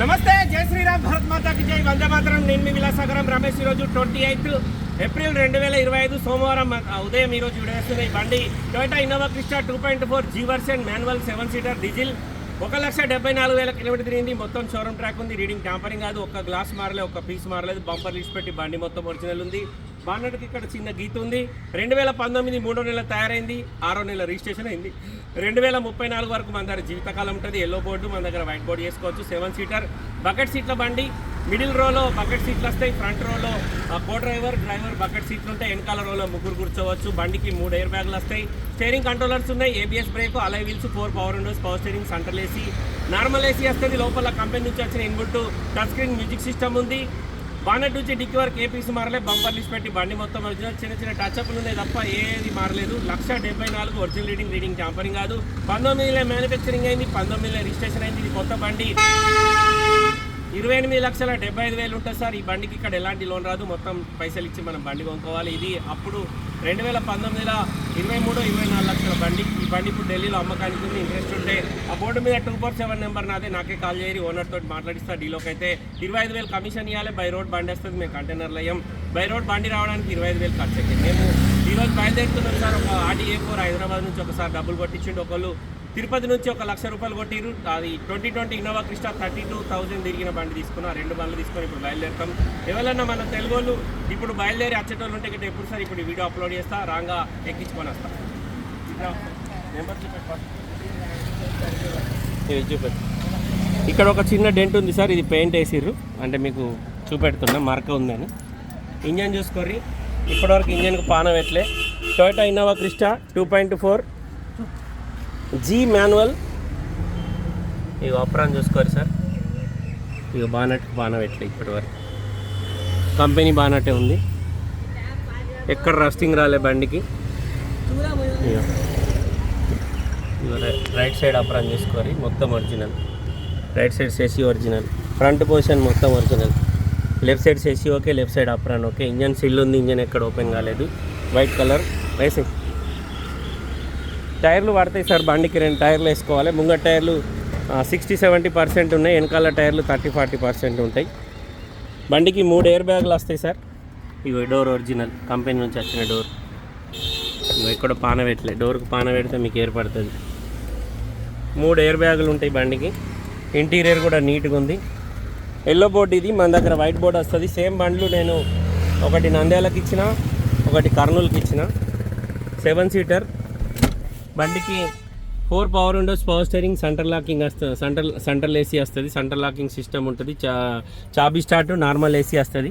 నమస్తే జై శ్రీరామ్ భారత్ మాతాకి జై. వందే నేను మీ విలాసాగరం రమేష్. ఈరోజు ట్వంటీ ఎయిత్ ఏప్రిల్ రెండు వేల ఇరవై ఐదు సోమవారం ఉదయం ఈరోజు విడేస్తున్న ఈ బండి. Toyota Innova Crysta two point four G version manual seven seater diesel. ఒక లక్ష డెబ్బై నాలుగు వేల కిలోమీటర్ తిరిగింది. మొత్తం షోరూమ్ ట్రాక్ ఉంది. రీడింగ్ ట్యాంపరింగ్ కాదు. ఒక గ్లాస్ మారలేదు ఒక పీస్ మారలేదు. బంపర్ లీస్ పెట్టి బండి మొత్తం ఒరిజినల్ ఉంది. బాన్నట్కి ఇక్కడ చిన్న గీత ఉంది. రెండు వేల పంతొమ్మిది మూడో నెల తయారైంది. ఆరో నెల రిజిస్ట్రేషన్ అయింది. రెండు వేల ముప్పై నాలుగు వరకు మన దగ్గర జీవితకాలం ఉంటుంది. ఎల్లో బోర్డు మన దగ్గర వైట్ బోర్డు చేసుకోవచ్చు. సెవెన్ సీటర్ బకెట్ సీట్ల బండి. మిడిల్ రోలో బకెట్ సీట్లు వస్తాయి. ఫ్రంట్ రోలో కో డ్రైవర్ డ్రైవర్ బకెట్ సీట్లు ఉంటాయి. వెనకాల రోలో ముగ్గురు కూర్చోవచ్చు. బండికి మూడు ఎయిర్ బ్యాగులు వస్తాయి. స్టీరింగ్ కంట్రోలర్స్ ఉన్నాయి. ABS brake alloy wheels four power windows power steering central AC normal AC వస్తుంది లోపల కంపెనీ నుంచి వచ్చిన inbuilt touch screen music system ఉంది. బానెట్ నుంచి డిక్కి వరకు ఏ పీస్ మారలే బంపర్ లిస్ట్ పెట్టి బండి మొత్తం ఒరిజినల్ చిన్న చిన్న టచ్అప్లు ఉన్నాయి తప్ప ఏది మారలేదు. లక్ష డెబ్బై నాలుగు ఒరిజినల్ రీడింగ్ రీడింగ్ ట్యాంపరింగ్ కాదు. పంతొమ్మిదిలో మ్యానుఫ్యాక్చరింగ్ అయింది పంతొమ్మిదిలో రిజిస్ట్రేషన్ అయింది. ఇది కొత్త బండి. ఇరవై ఎనిమిది లక్షల డెబ్బై ఐదు వేలు ఉంటుంది సార్ ఈ బండికి ఇక్కడ ఎలాంటి లోన్ రాదు. మొత్తం పైసలు ఇచ్చి మనం బండి కొనుక్కోవాలి. ఇది అప్పుడు రెండు వేల పంతొమ్మిదిలో ఇరవై మూడు ఇరవై నాలుగు లక్షల బండి. ఈ బండి ఇప్పుడు ఢిల్లీలో అమ్మకానికి ఉంది ఇంట్రెస్ట్ ఉంటే ఆ బోర్డు మీద టూ ఫోర్ సెవెన్ నెంబర్ నాదే. నాకే కాల్ చేయరు. ఓనర్ తోటి మాట్లాడిస్తా డీలోకి అయితే ఇరవై ఐదు వేలు కమిషన్ ఇవ్వాలి బై రోడ్ బండి వస్తుంది. మేము కంటైనర్లు అయ్యాం. బై రోడ్ బండి రావడానికి ఇరవై ఐదు వేలు ఖర్చు అయ్యింది మేము ఈరోజు బయలుదేరుతున్నాం సార్. ఒక ఆర్టీఏ ఫోర్ హైదరాబాద్ నుంచి ఒకసారి డబ్బులు కొట్టించిండు ఒకళ్ళు. తిరుపతి నుంచి ఒక లక్ష రూపాయలు కొట్టిరు అది twenty twenty Innova Crysta thirty two thousand తిరిగిన బండి తీసుకున్నా. రెండు బండ్లు తీసుకొని ఇప్పుడు బయలుదేరుతాం. ఎవరైనా మన తెలుగు వాళ్ళు ఇప్పుడు బయలుదేరి అచ్చటోళ్ళు ఉంటే ఇక్కడ ఎప్పుడు సార్ ఇప్పుడు వీడియో అప్లోడ్ చేస్తా రాంగా ఎక్కించుకొని వస్తా. ఇది ఇక్కడ ఒక చిన్న డెంట్ ఉంది సార్ ఇది పెయింట్ వేసిర్రు. అంటే మీకు చూపెడుతున్నా మార్క ఉందని ఇంజన్ చూసుకోర్రి. ఇప్పటివరకు ఇంజన్కి పాన ఎట్లే? Toyota Innova Crysta two point four G manual. ఇక ఆపరాన్ చూసుకోరు సార్. ఇక బానట్ బాన పెట్టలే ఇప్పటి వరకు కంపెనీ బానటే ఉంది. ఎక్కడ రస్టింగ్ రాలే బండికి. రైట్ సైడ్ అప్రాన్ చేసుకోరి మొత్తం original. Right side chassis original. Front position మొత్తం original. Left side chassis okay left side apron okay. Engine seal ఉంది ఇంజన్ ఎక్కడ ఓపెన్ కాలేదు. White colour. వేసే టైర్లు పడతాయి సార్ బండికి రెండు టైర్లు వేసుకోవాలి. ముంగట టైర్లు సిక్స్టీ సెవెంటీ పర్సెంట్ ఉన్నాయి. వెనకాల టైర్లు థర్టీ ఫార్టీ పర్సెంట్ ఉంటాయి. బండికి మూడు ఎయిర్ బ్యాగులు వస్తాయి సార్. ఇగో డోర్ ఒరిజినల్ కంపెనీ నుంచి వచ్చిన డోర్ ఇక్కడ పాన పెట్టలే. డోర్కి పాన పెడితే మీకు ఏర్పడుతుంది మూడు ఎయిర్ బ్యాగులు ఉంటాయి బండికి. ఇంటీరియర్ కూడా నీట్గా ఉంది. ఎల్లో బోర్డు ఇది. మన దగ్గర వైట్ బోర్డు వస్తుంది. సేమ్ బండ్లు నేను ఒకటి నంద్యాలకు ఇచ్చిన ఒకటి కర్నూలుకి ఇచ్చిన. సెవెన్ సీటర్ బండికి four power windows power steering centre locking వస్తుంది. సెంటర్ సెంట్రల్ ఏసీ వస్తుంది. సెంటర్ లాకింగ్ సిస్టమ్ ఉంటుంది. చా చాబీ స్టార్ట్ నార్మల్ ఏసీ వస్తుంది.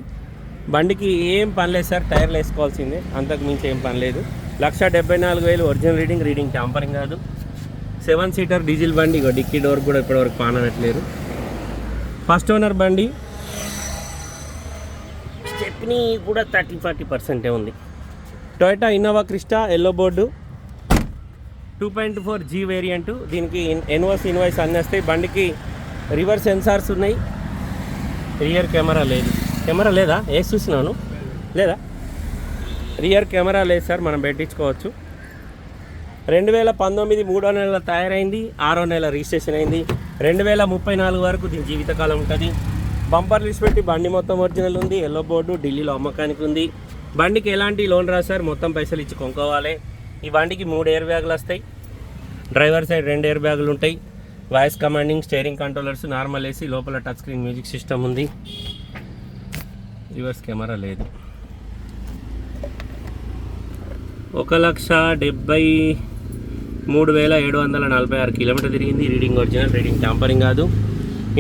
బండికి ఏం పని లేదు సార్. టైర్లు వేసుకోవాల్సిందే. అంతకు మించి ఏం పని లేదు. లక్ష డెబ్బై నాలుగు వేలు ఒరిజినల్ రీడింగ్ రీడింగ్ ట్యాంపరింగ్ కాదు. సెవెన్ సీటర్ డీజిల్ బండి ఇగో డిక్కీ డోర్ కూడా ఇప్పటివరకు పాన పెట్టలేరు ఫస్ట్ ఓనర్ బండి స్టెప్నీ కూడా థర్టీ ఫార్టీ పర్సెంటే ఉంది. Toyota Innova Crysta yellow board two point four G variant దీనికి ఎన్వర్స్ ఇన్వాయిస్ అన్నీ వస్తాయి. బండికి రివర్స్ సెన్సార్స్ ఉన్నాయి. రియర్ కెమెరా లేదు. కెమెరా లేదా? ఏ చూసినాను? లేదా? రియర్ కెమెరా లేదు సార్ మనం పెట్టించుకోవచ్చు. రెండు వేల పంతొమ్మిది మూడో నెల తయారైంది ఆరో నెల రిజిస్ట్రేషన్ అయింది. రెండు వేల ముప్పై నాలుగు వరకు దీని జీవితకాలం ఉంటుంది. బంపర్ లిస్ట్ పెట్టి బండి మొత్తం ఒరిజినల్ ఉంది. ఎల్లో బోర్డు ఢిల్లీలో అమ్మకానికి ఉంది. బండికి ఎలాంటి లోన్ రాశారు మొత్తం పైసలు ఇచ్చి కొనుక్కోవాలి. ఈ బండికి మూడు ఎయిర్ బ్యాగులు వస్తాయి. డ్రైవర్ సైడ్ రెండు ఎయిర్ బ్యాగులు ఉంటాయి. Voice commanding steering controllers normal AC లోపల టచ్ స్క్రీన్ మ్యూజిక్ సిస్టమ్ ఉంది. రివర్స్ కెమెరా లేదు. ఒక లక్ష డెబ్బై మూడు వేల ఏడు వందల నలభై ఆరు కిలోమీటర్ తిరిగింది. రీడింగ్ ఒరిజినల్ రీడింగ్ ట్యాంపరింగ్ కాదు.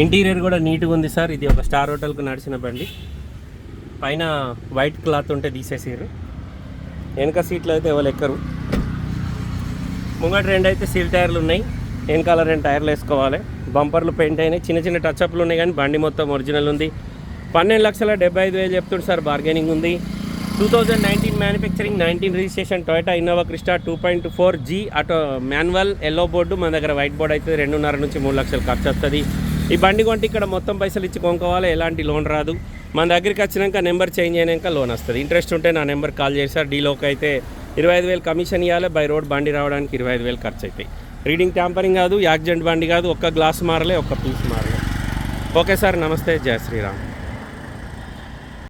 ఇంటీరియర్ కూడా నీట్గా ఉంది సార్. ఇది ఒక స్టార్ హోటల్కు నడిచిన బండి. పైన వైట్ క్లాత్ ఉంటే తీసేసారు వెనక సీట్లు అయితే ఎవరు ఎక్కరు. ముంగట రెండు అయితే సీల్ టైర్లు ఉన్నాయి. వెనకాల రెండు టైర్లు వేసుకోవాలి. బంపర్లు పెయింట్ అయినాయి. చిన్న చిన్న టచ్అప్లు ఉన్నాయి కానీ బండి మొత్తం ఒరిజినల్ ఉంది. పన్నెండు లక్షల డెబ్బై ఐదు వేలు చెప్తుంది సార్ బార్గెనింగ్ ఉంది. Two thousand nineteen manufacturing nineteen registration Toyota Innova Crysta two point four G auto manual yellow board మన దగ్గర వైట్ బోర్డు అయితే రెండున్నర నుంచి మూడు లక్షలు ఖర్చు వస్తుంది. ఈ బండి కొంటే ఇక్కడ మొత్తం పైసలు ఇచ్చి కొనుక్కోవాలి. ఎలాంటి లోన్ రాదు. మన దగ్గరికి వచ్చినాక నెంబర్ చేంజ్ అయినాక లోన్ వస్తుంది. ఇంట్రెస్ట్ ఉంటే నా నెంబర్ కాల్ చేశారు డీలోకి అయితే ఇరవై ఐదు వేలు కమిషన్ ఇవ్వాలి బై రోడ్ బండి రావడానికి ఇరవై ఐదు వేలు ఖర్చు అవుతాయి రీడింగ్ ట్యాంపరింగ్ కాదు యాక్సిడెంట్ బండి కాదు ఒక్క గ్లాస్ మారలే ఒక్క పీస్ మారలే. ఓకే సార్ నమస్తే జయ శ్రీరామ్.